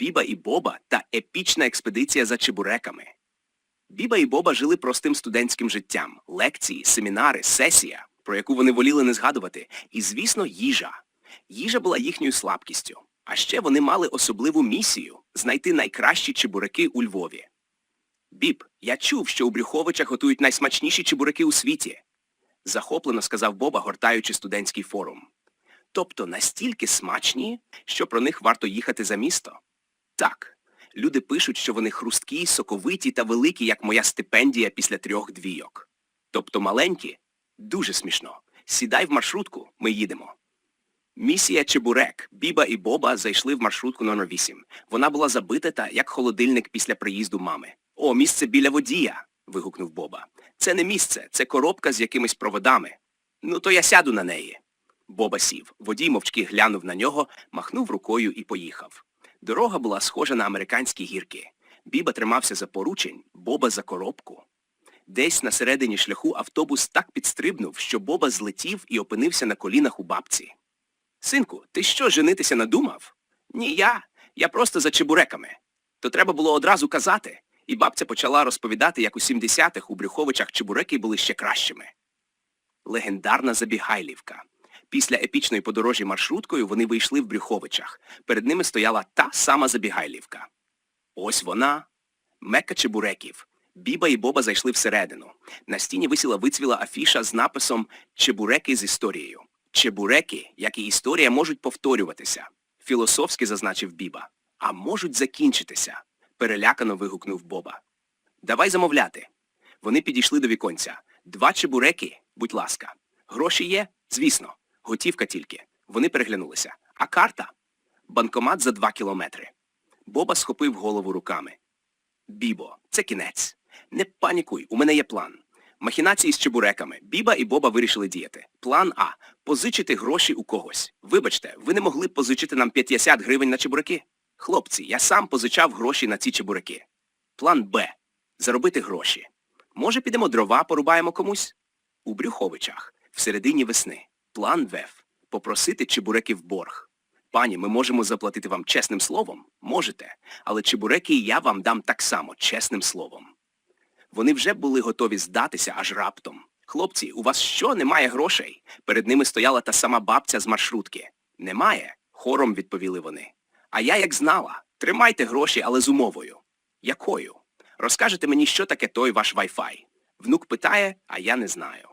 Біба і Боба та епічна експедиція за чебуреками. Біба і Боба жили простим студентським життям, лекції, семінари, сесія, про яку вони воліли не згадувати, і, звісно, їжа. Їжа була їхньою слабкістю. А ще вони мали особливу місію знайти найкращі чебуреки у Львові. Біб, я чув, що у Брюховичах готують найсмачніші чебуреки у світі, захоплено сказав Боба, гортаючи студентський форум. Тобто настільки смачні, що про них варто їхати за місто? Так. Люди пишуть, що вони хрусткі, соковиті та великі, як моя стипендія після трьох двійок. Тобто маленькі? Дуже смішно. Сідай в маршрутку, ми їдемо. Місія Чебурек, Біба і Боба зайшли в маршрутку номер 8. Вона була забита та як холодильник після приїзду мами. О, місце біля водія. вигукнув Боба. Це не місце, це коробка з якимись проводами. Ну, то я сяду на неї. Боба сів. Водій мовчки глянув на нього, махнув рукою і поїхав. Дорога була схожа на американські гірки. Біба тримався за поручень, Боба за коробку. Десь на середині шляху автобус так підстрибнув, що Боба злетів і опинився на колінах у бабці. Синку, ти що, женитися надумав? Ні, я. Я просто за чебуреками. То треба було одразу казати. І бабця почала розповідати, як у 70-х у Брюховичах чебуреки були ще кращими. Легендарна Забігайлівка. Після епічної подорожі маршруткою вони вийшли в Брюховичах. Перед ними стояла та сама Забігайлівка. Ось вона. Мекка чебуреків. Біба і Боба зайшли всередину. На стіні висіла вицвіла афіша з написом «Чебуреки з історією». Чебуреки, як і історія, можуть повторюватися. Філософськи зазначив Біба. А можуть закінчитися. Перелякано вигукнув Боба. Давай замовляти. Вони підійшли до віконця. Два чебуреки, будь ласка. Гроші є? Звісно. Готівка тільки. Вони переглянулися. А карта? Банкомат за два кілометри. Боба схопив голову руками. Бібо, це кінець. Не панікуй, у мене є план. Махінації з чебуреками. Біба і Боба вирішили діяти. План А. Позичити гроші у когось. Вибачте, ви не могли позичити нам 50 гривень на чебуреки? Хлопці, я сам позичав гроші на ці чебуреки. План Б. Заробити гроші. Може, підемо дрова порубаємо комусь? У Брюховичах. В середині весни. План ВЕФ. Попросити чебуреки в борг. Пані, ми можемо заплатити вам чесним словом? Можете. Але чебуреки я вам дам так само, чесним словом. Вони вже були готові здатися аж раптом. Хлопці, у вас що, немає грошей? Перед ними стояла та сама бабця з маршрутки. Немає, хором відповіли вони. А я як знала. Тримайте гроші, але з умовою. Якою? Розкажете мені, що таке той ваш Wi-Fi. Внук питає, а я не знаю.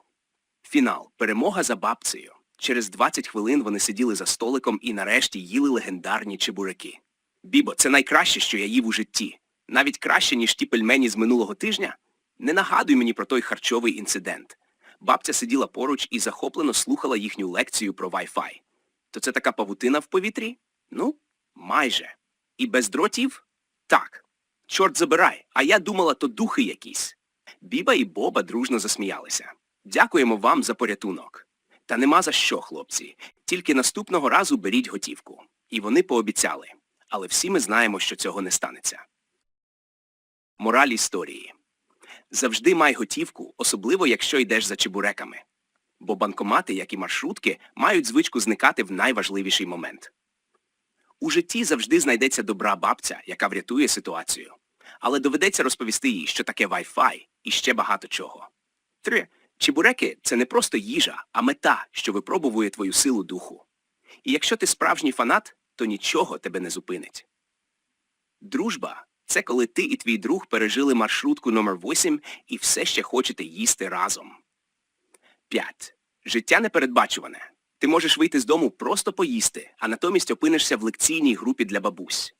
Фінал. Перемога за бабцею. Через 20 хвилин вони сиділи за столиком і нарешті їли легендарні чебуреки. Бібо, це найкраще, що я їв у житті. Навіть краще, ніж ті пельмені з минулого тижня. Не нагадуй мені про той харчовий інцидент. Бабця сиділа поруч і захоплено слухала їхню лекцію про Wi-Fi. То це така павутина в повітрі? Ну, майже. І без дротів? Так. Чорт забирай, а я думала, то духи якісь. Біба і Боба дружно засміялися. Дякуємо вам за порятунок. Та нема за що, хлопці. Тільки наступного разу беріть готівку. І вони пообіцяли. Але всі ми знаємо, що цього не станеться. Мораль історії. Завжди май готівку, особливо якщо йдеш за чебуреками. Бо банкомати, як і маршрутки, мають звичку зникати в найважливіший момент. У житті завжди знайдеться добра бабця, яка врятує ситуацію. Але доведеться розповісти їй, що таке Wi-Fi і ще багато чого. 3. Чебуреки – це не просто їжа, а мета, що випробовує твою силу духу. І якщо ти справжній фанат, то нічого тебе не зупинить. Дружба – це коли ти і твій друг пережили маршрутку номер 8 і все ще хочете їсти разом. 5. Життя непередбачуване. Ти можеш вийти з дому просто поїсти, а натомість опинишся в лекційній групі для бабусь.